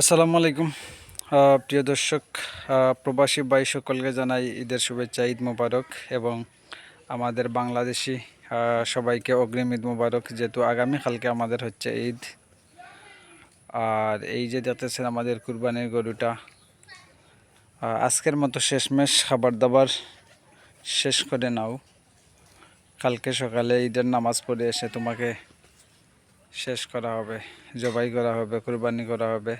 আসসালামু আলাইকুম। প্রিয় দর্শক প্রবাসী ভাই সকলকে জানাই ঈদের শুভেচ্ছা, ঈদ মোবারক এবং আমাদের বাংলাদেশি সবাইকে অগ্রিম ঈদ মোবারক, যেহেতু আগামীকালকে আমাদের হচ্ছে ঈদ। আর এই যে দেখতেছেন আমাদের কুরবানির গরুটা আজকের মতো শেষমেশ খাবার দাবার শেষ করে নাও। কালকে সকালে ঈদের নামাজ পড়ে এসে তোমাকে শেষ করা হবে, জবাই করা হবে, কুরবানি করা হবে।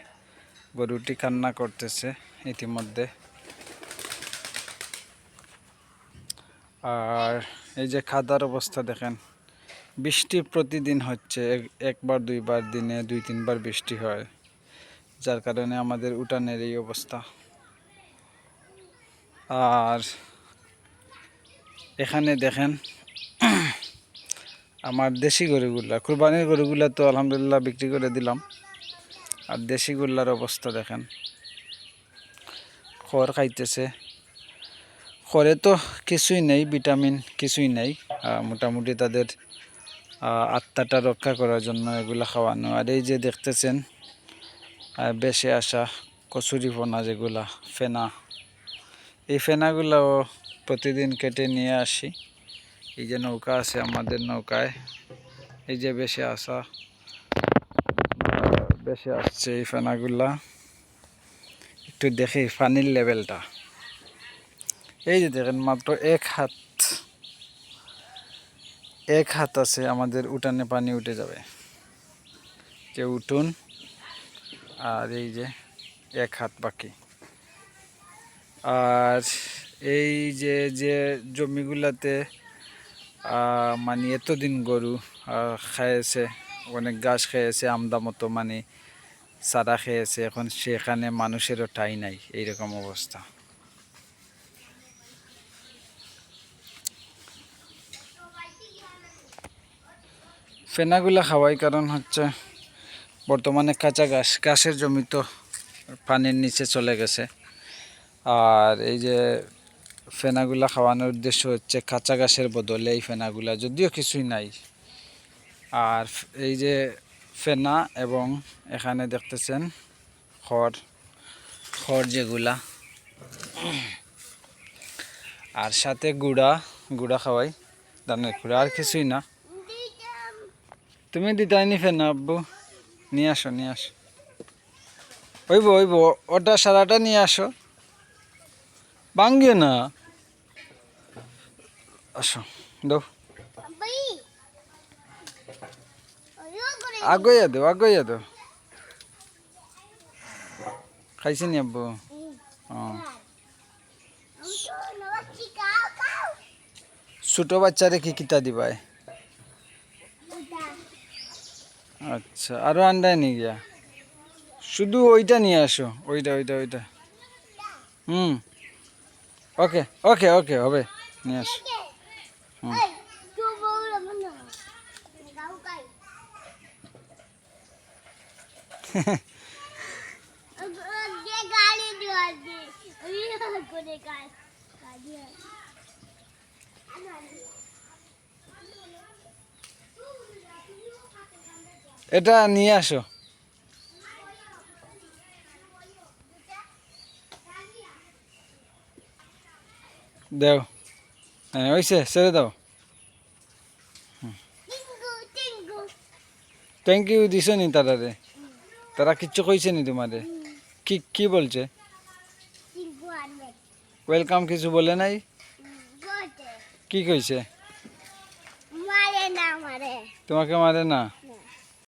গরুটি কান্না করতেছে ইতিমধ্যে। আর এই যে খাদার অবস্থা দেখেন, বৃষ্টি প্রতিদিন হচ্ছে, এক- একবার, দুইবার, দিনে দুই, তিনবার বৃষ্টি হয়। যার কারণে আমাদের উঠানের এই অবস্থা। আর এখানে দেখেন, আমার দেশি গরুগুলা, কুরবানির গরুগুলা তো আলহামদুলিল্লাহ বিক্রি করে দিলাম। আর দেশি গুল্লার অবস্থা দেখেন। খড় খাইতেছে। খড়ে তো কিছুই নেই, ভিটামিন কিছুই নেই। মোটামুটি তাদের আত্মাটা রক্ষা করার জন্য এগুলা খাওয়ানো। আর এই যে দেখতেছেন বেশে আসা কচুরি ফোনা যেগুলা, ফেনা। এই ফেনাগুলাও প্রতিদিন কেটে নিয়ে আসি। এই যে নৌকা আছে আমাদের নৌকায়, এই যে বেশি আসা বেশি আসছে এই ফেনাগুলা। একটু দেখি পানির লেভেলটা। এই যে দেখেন মাত্র এক হাত এক হাত আছে আমাদের উঠানে পানি উঠে যাবে। যে উঠুন। আর এই যে এক হাত বাকি। আর এই যে যে জমিগুলাতে মানে এতদিন গরু আহ, খাইয়েছে অনেক ঘাস খেয়েছে আমদা মতো মানে সাদা খেয়েছে, এখন সেখানে মানুষেরও ঠাই নাই, এইরকম অবস্থা। ফেনাগুলা খাওয়াই কারণ হচ্ছে বর্তমানে কাঁচা ঘাস, ঘাসের জমি তো পানির নিচে চলে গেছে। আর এই যে ফেনাগুলা খাওয়ানোর উদ্দেশ্য হচ্ছে কাঁচা ঘাসের বদলে এই ফেনাগুলা, যদিও কিছুই নাই। আর এই যে ফেনা এবং এখানে দেখতেছেন খড় খড় যেগুলা। আর সাথে গুড়া গুড়া খাওয়াই, ধানের গুঁড়া, আর কিছুই না। তুমি দিতাইনি ফেনা, আব্বু। নিয়ে আসো নিয়ে আসো। ওইব ওইব, ওটা সারাটা নিয়ে আসো। ভাঙ্গিও না। আসো, দাও। আগুয়া দাও আগুয়া দাও খাইছে নি আব্বু? ছোট বাচ্চারে কি কিতা দিবাই আচ্ছা আরও আন্ডায় নিয়ে গিয়া। শুধু ওইটা নিয়ে আসো, ওইটা ওইটা ওইটা। হুম। ওকে ওকে ওকে, হবে। নিয়ে আসো। হুম গাড়ি দেওয়া করে গাড়ি এটা নিয়ে আসো। দেও। হ্যাঁ ওইসে ছেড়ে দাও। থ্যাংক ইউ দিছো নি তারারে তারা কিচ্ছু কইছে নি তোমারে কি কি বলছে? ওয়েলকাম কিছু বলে নাই? কি কইছে? তোমাকে মারে না?